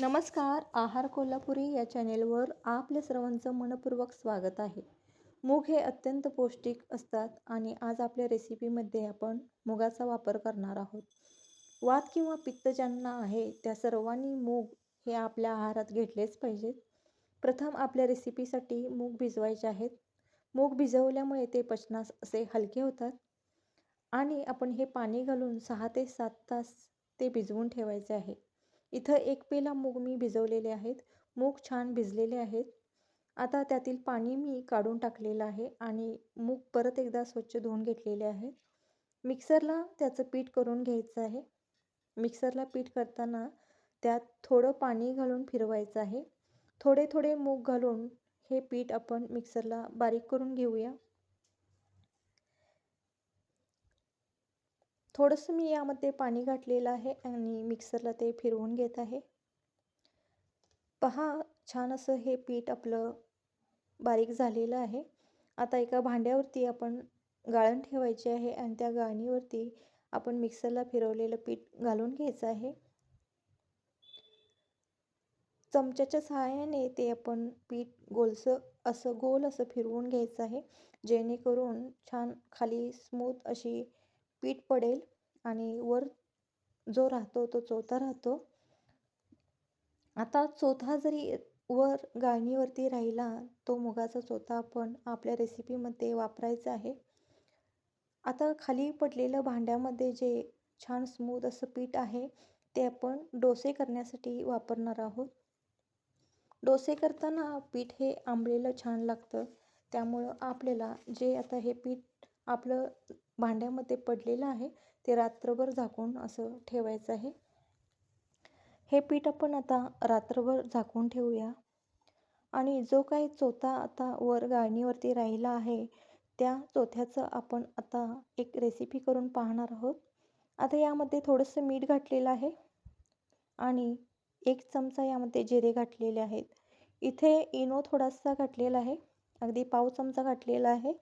नमस्कार आहार कोल्हापुरी या चॅनेलवर आपल्या सर्वांचं मनपूर्वक स्वागत आहे. मूग हे अत्यंत पौष्टिक असतात आणि आज आपल्या रेसिपीमध्ये आपण मुगाचा वापर करणार आहोत. वात किंवा पित्त ज्यांना आहे त्या सर्वांनी मूग हे आपल्या आहारात घेतलेच पाहिजेत. प्रथम आपल्या रेसिपीसाठी मूग भिजवायचे आहेत. मूग भिजवल्यामुळे ते पचनास असे हलके होतात. आणि आपण हे पाणी घालून सहा ते सात तास ते भिजवून ठेवायचे आहे. इथं एक पेला मूग मी भिजवलेले आहेत. मूग छान भिजलेले आहेत. आता त्यातील पाणी मी काढून टाकलेलं आहे आणि मूग परत एकदा स्वच्छ धुवून घेतलेले आहे मिक्सरला त्याचं पीठ करून घ्यायचं आहे. मिक्सरला पीठ करताना त्यात थोडं पाणी घालून फिरवायचं आहे. थोडे थोडे मूग घालून हे पीठ आपण मिक्सरला बारीक करून घेऊया. थोडंसं मी यामध्ये पाणी घातलेलं आहे आणि मिक्सरला ते फिरवून घेत आहे. पहा छान असं हे पीठ आपलं बारीक झालेलं आहे. आता एका भांड्यावरती आपण गाळण ठेवायचे आहे आणि त्या गाळणीवरती आपण मिक्सरला फिरवलेलं पीठ घालून घ्यायचं आहे. चमच्याच्या सहाय्याने ते आपण पीठ गोलसं असं गोल असं फिरवून घ्यायचं आहे. जेणेकरून छान खाली स्मूथ अशी पीठ पडेल. आणि वर जो राहतो तो चोथा राहतो. आता चोथा जरी वर गाळणीवरती राहिला तो मुगाचा चोथा आपण आपल्या रेसिपीमध्ये वापरायचा आहे. आता खाली पडलेलं भांड्यामध्ये जे छान स्मूथ असं पीठ आहे ते आपण डोसे करण्यासाठी वापरणार आहोत. डोसे करताना पीठ हे आंबलेलं छान लागतं. त्यामुळं आपल्याला जे आता हे पीठ आपलं भांड्यामध्ये पडलेलं आहे ते रात्रभर झाकून असं ठेवायचं आहे. हे पीठ आपण आता रात्रभर झाकून ठेवूया. आणि जो काही चोथा आता वर गाळणीवरती राहिला आहे त्या चोथ्याचं आपण आता एक रेसिपी करून पाहणार आहोत. आता यामध्ये थोडंसं मीठ घातलेलं आहे. आणि एक चमचा यामध्ये जिरे घातलेले आहेत. इथे इनो थोडासा घातलेला आहे. अगदी पाव चमचा घातलेला आहे.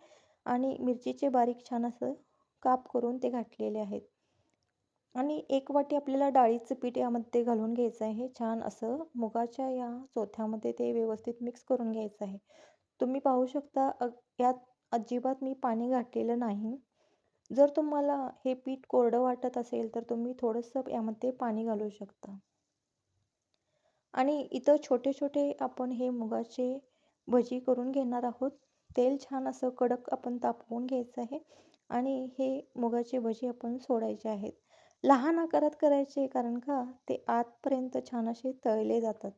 आणि मिरचीचे बारीक छान असं काप करून ते घातलेले आहेत. आणि एक वाटी आपल्याला डाळीचं पीठ यामध्ये घालून घ्यायचं आहे. छान असं मुगाच्या या चोथ्यामध्ये ते व्यवस्थित मिक्स करून घ्यायचं आहे. तुम्ही पाहू शकता यात अजिबात मी पाणी घातलेलं नाही. जर तुम्हाला हे पीठ कोरडं वाटत असेल तर तुम्ही थोडंसं यामध्ये पाणी घालू शकता. आणि इथं छोटे छोटे आपण हे मुगाचे भजी करून घेणार आहोत. तेल छान असं कडक आपण तापवून घ्यायचं आहे. आणि हे मुगाचे भजी आपण सोडायचे आहेत. लहान आकारात करायचे कारण का? ते आतपर्यंत छान असे तळले जातात.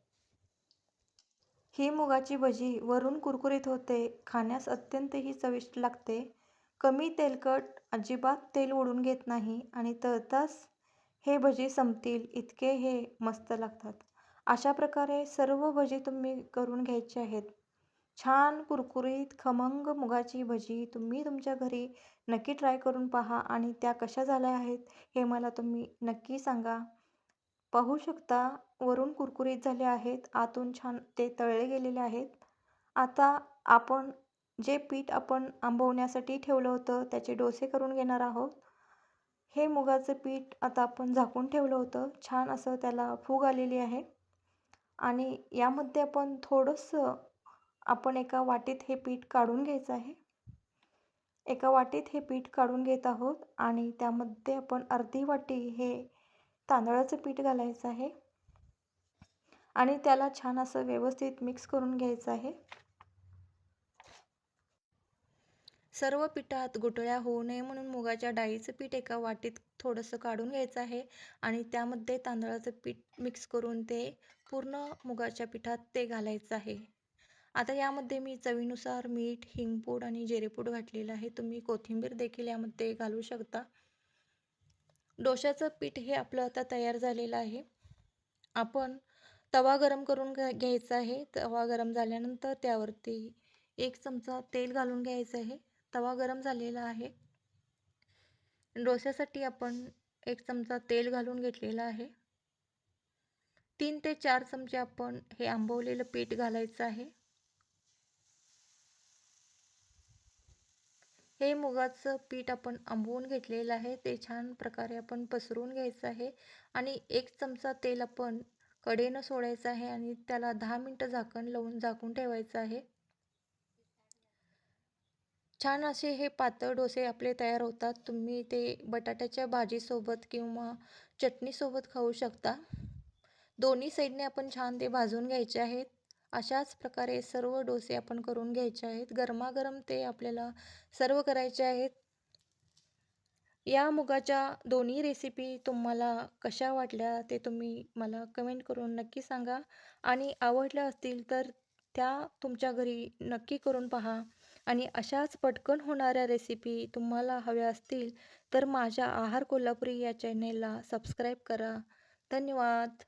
ही मुगाची भजी वरून कुरकुरीत होते खाण्यास अत्यंतही चविष्ट लागते. कमी तेलकट अजिबात तेल ओढून घेत नाही आणि तळताच हे भजी संपतील इतके हे मस्त लागतात. अशा प्रकारे सर्व भजी तुम्ही करून घ्यायचे आहेत. छान कुरकुरीत खमंग मुगाची भजी तुम्ही तुमच्या घरी नक्की ट्राय करून पहा आणि त्या कशा झाल्या आहेत हे मला तुम्ही नक्की सांगा. पाहू शकता वरून कुरकुरीत झाले आहेत आतून छान ते तळले गेलेले आहेत. आता आपण जे पीठ आपण आंबवण्यासाठी ठेवलं होतं त्याचे डोसे करून घेणार आहोत. हे मुगाचं पीठ आता आपण झाकून ठेवलं होतं. छान असं त्याला फूग आलेली आहे. आणि यामध्ये आपण थोडंसं आपण एका वाटीत हे पीठ काढून घ्यायचं आहे. एका वाटीत हे पीठ काढून घेत आहोत आणि त्यामध्ये आपण अर्धी वाटी हे तांदळाचं पीठ घालायचं आहे. आणि त्याला छान असं व्यवस्थित मिक्स करून घ्यायचं आहे. सर्व पिठात गुटळ्या होऊ नये म्हणून मुगाच्या डाळीचं पीठ एका वाटीत थोडंसं काढून घ्यायचं आहे. आणि त्यामध्ये तांदळाचं पीठ मिक्स करून ते पूर्ण मुगाच्या पिठात ते घालायचं आहे. आता यामध्ये मी चवीनुसार मीठ हिंगपूड आणि जिरेपूड घातलेलं आहे. तुम्ही कोथिंबीर देखील यामध्ये घालू शकता. डोशाचं पीठ हे आपलं आता तयार झालेलं आहे. आपण तवा गरम करून घ्या घ्यायचा आहे. तवा गरम झाल्यानंतर त्यावरती एक चमचा तेल घालून घ्यायचं आहे. तवा गरम झालेला आहे. डोश्यासाठी आपण एक चमचा तेल घालून घेतलेला आहे. तीन ते चार चमचे आपण हे आंबवलेलं पीठ घालायचं आहे. हे मुगाचं पीठ आपण आंबवून घेतलेलं आहे. ते छान प्रकारे आपण पसरून घ्यायचं आहे. आणि एक चमचा तेल आपण कडेनं सोडायचं आहे आणि त्याला दहा मिनटं झाकण लावून झाकून ठेवायचं आहे. छान असे हे पातळ डोसे आपले तयार होतात. तुम्ही ते बटाट्याच्या भाजीसोबत किंवा चटणीसोबत खाऊ शकता. दोन्ही साईडने आपण छान ते भाजून घ्यायचे आहेत. अशाच प्रकारे सर्व डोसे आपण करून घ्यायचे आहेत. गरमागरम ते आपल्याला सर्व करायचे आहेत. या मुगाच्या दोन्ही रेसिपी तुम्हाला कशा वाटल्या ते तुम्ही मला कमेंट करून नक्की सांगा. आणि आवडल्या असतील तर त्या तुमच्या घरी नक्की करून पहा. आणि अशाच पटकन होणाऱ्या रेसिपी तुम्हाला हव्या असतील तर माझ्या आहार कोल्हापुरी या चॅनेलला सबस्क्राईब करा. धन्यवाद.